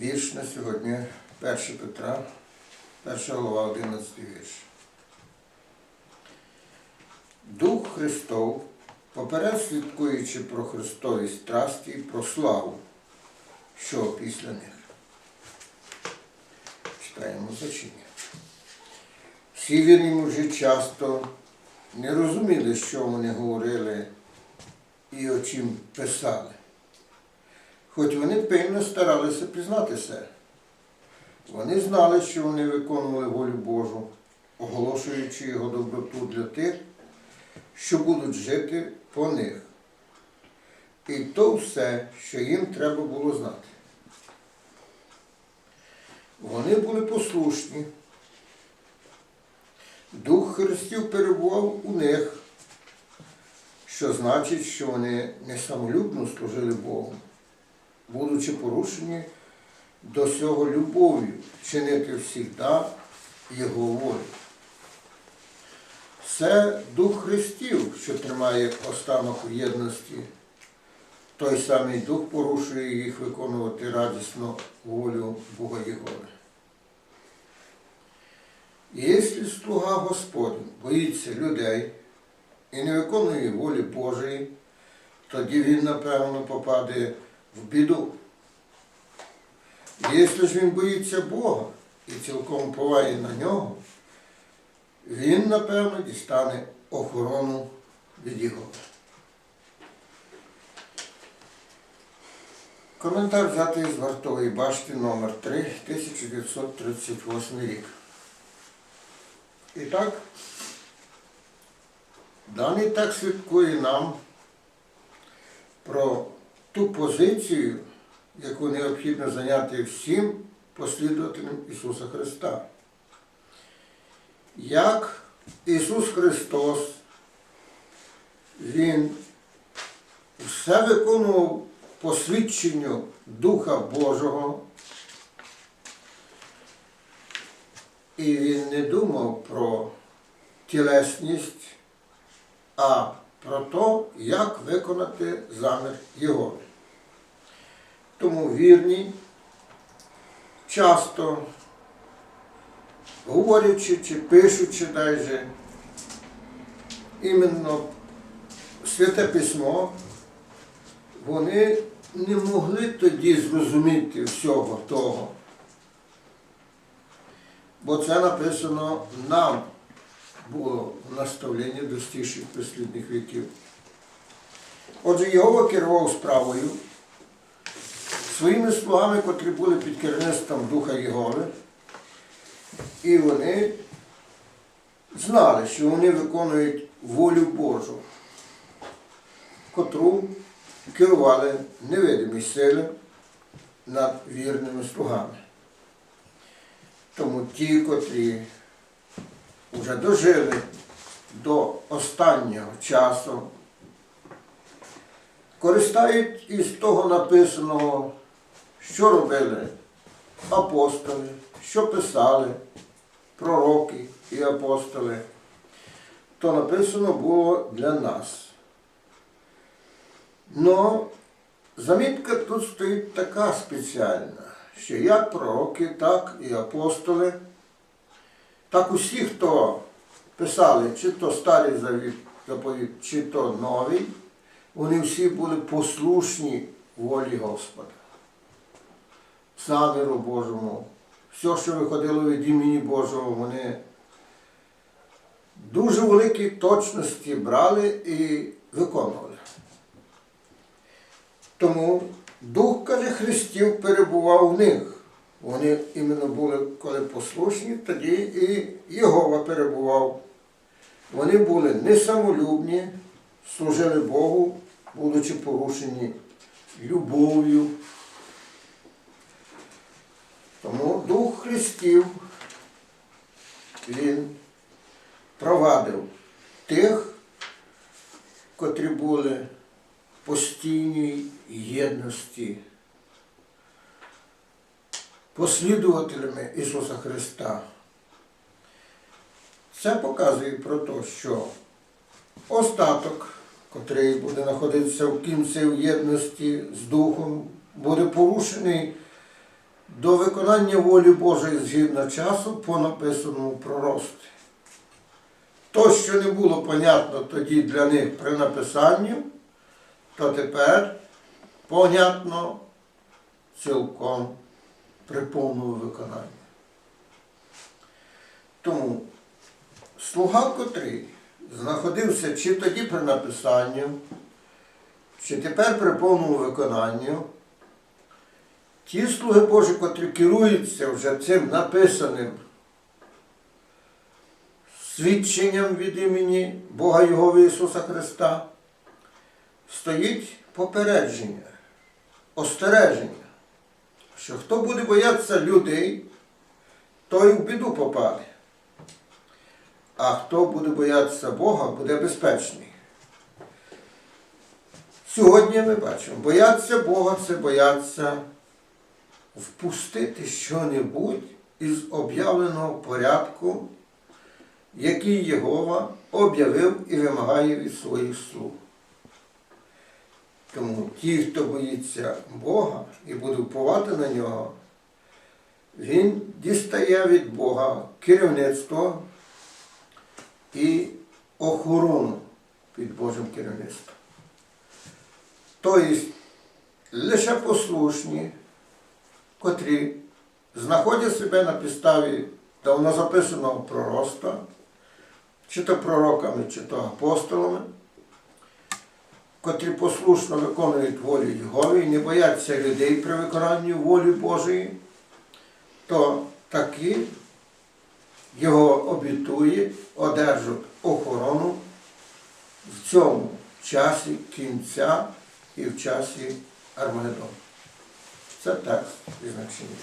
Вірш на сьогодні 1 Петра, 1 голова, 11 вірш. Дух Христов, поперед слідкуючи про Христові страсті, про славу, що після них. Читаємо зачиння. Всі вірні мужі часто не розуміли, що вони говорили і о чим писали. Хоч вони пильно старалися пізнатися. Вони знали, що вони виконували волю Божу, оголошуючи його доброту для тих, що будуть жити по них. І то все, що їм треба було знати. Вони були послушні. Дух Христів перебував у них, що значить, що вони не самолюбно служили Богу, будучи порушені до цього любов'ю, чинити завжди Його волю. Це Дух Христів, що тримає останок у єдності. Той самий Дух порушує їх виконувати радісно волю Бога Єгови. Якщо слуга Господень боїться людей і не виконує волі Божої, тоді він, напевно, попаде в біду. Якщо ж він боїться Бога і цілком поває на нього, він, напевно, дістане охорону від Його. Коментар взятий з вартової башти номер 3 1938 рік. І так, даний текст свідкує нам про ту позицію, яку необхідно зайняти всім послідователям Ісуса Христа. Як Ісус Христос, Він все виконував по свідченню Духа Божого, і Він не думав про тілесність, а про те, як виконати замір Його. Тому вірні часто, говорячи чи пишучи навіть, іменно Святе Письмо, вони не могли тоді зрозуміти всього того. Бо це написано нам було в наставленні достійших прислідних віків. Отже, Єгова керував справою своїми слугами, котрі були під керівництвом Духа Єгови, і вони знали, що вони виконують волю Божу, котру керували невидимі сили над вірними слугами. Тому ті, котрі вже дожили до останнього часу, користають із того написаного, що робили апостоли, що писали пророки і апостоли, то написано було для нас. Но замітка тут стоїть така спеціальна, що як пророки, так і апостоли, так усі, хто писали, чи то старий заповіт, чи то новий, вони всі були послушні волі Господа, заміру Божому. Все, що виходило від імені Божого, вони дуже великі точності брали і виконували. Тому Дух, каже, Христів перебував в них. Вони іменно були, коли послушні, тоді і Єгова перебував. Вони були несамолюбні, служили Богу, будучи порушені любов'ю. Тому Дух Христів, Він провадив тих, котрі були постійній єдності, послідувателями Ісуса Христа. Це показує про те, що остаток, котрий буде знаходитися в кінці в єдності з Духом, буде порушений до виконання волі Божої згідно часу по написаному пророцтві. То, що не було понятно тоді для них при написанні, то тепер понятно цілком при повному виконанні. Тому слуга, котрий знаходився чи тоді при написанні, чи тепер при повному виконанні, ті слуги Божі, котрі керуються вже цим написаним свідченням від імені Бога Його Ісуса Христа, стоїть попередження, остереження, що хто буде боятися людей, той в біду попаде. А хто буде боятися Бога, буде безпечний. Сьогодні ми бачимо, бояться Бога це бояться впустити що-небудь із об'явленого порядку, який Єгова об'явив і вимагає від своїх слуг. Тому ті, хто боїться Бога і буде вповати на нього, він дістає від Бога керівництво і охорону під Божим керівництвом. Тобто лише послушні, котрі знаходять себе на підставі давно записаного пророцтва, чи то пророками, чи то апостолами, котрі послушно виконують волю Єгови і не бояться людей при виконанні волі Божої, то такі його обітує, одержать охорону в цьому часі кінця і в часі Армагеддону. Це текст із значення.